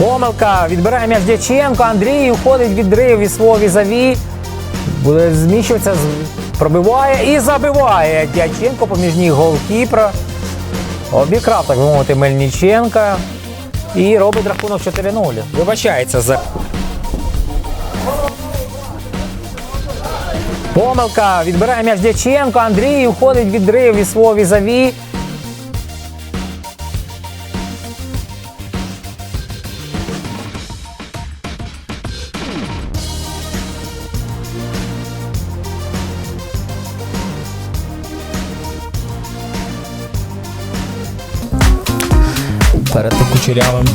Помилка. Відбирає м'яч Дяченко. Андрій уходить відрив від свого візаві. Буде зміщуватися, пробиває і забиває. Дяченко поміж ніг голкіпера. Обікрав, так би мовити, Мельниченка. І робить рахунок 4-0. Вибачається за. Помилка. Відбирає м'яч Дяченко. Андрій уходить відрив від свого візаві. Перед кучерявим.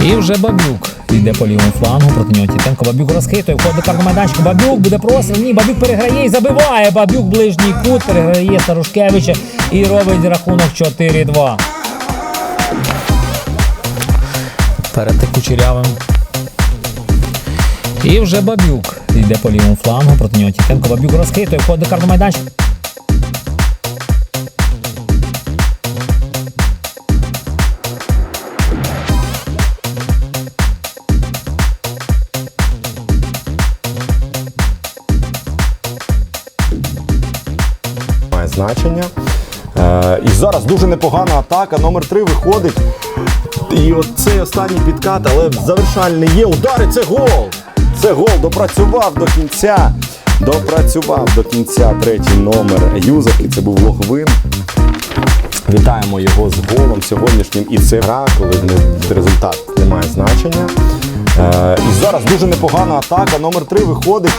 І вже Бабюк йде по лівому флангу проти нього Тітенко. Бабюк розхитує, входить до карного. Бабюк буде простріл. Ні, Бабюк переграє і забиває. Бабюк ближній кут, переграє Старушкевича і робить рахунок 4-2. Перед кучерявим. І вже Бабюк йде по лівому флангу проти нього Тітенко. Бабюк розхитує, входить до карного. Значення. Е, і зараз дуже непогана атака. Номер 3 виходить. І от цей останній підкат, але завершальний є. Удари, це гол! Це гол. Допрацював до кінця. Допрацював до кінця третій номер Юзак, і це був Логвин. Вітаємо його з голом сьогоднішнім. І це гра, коли результат не має значення. Е, і зараз дуже непогана атака. Номер 3 виходить.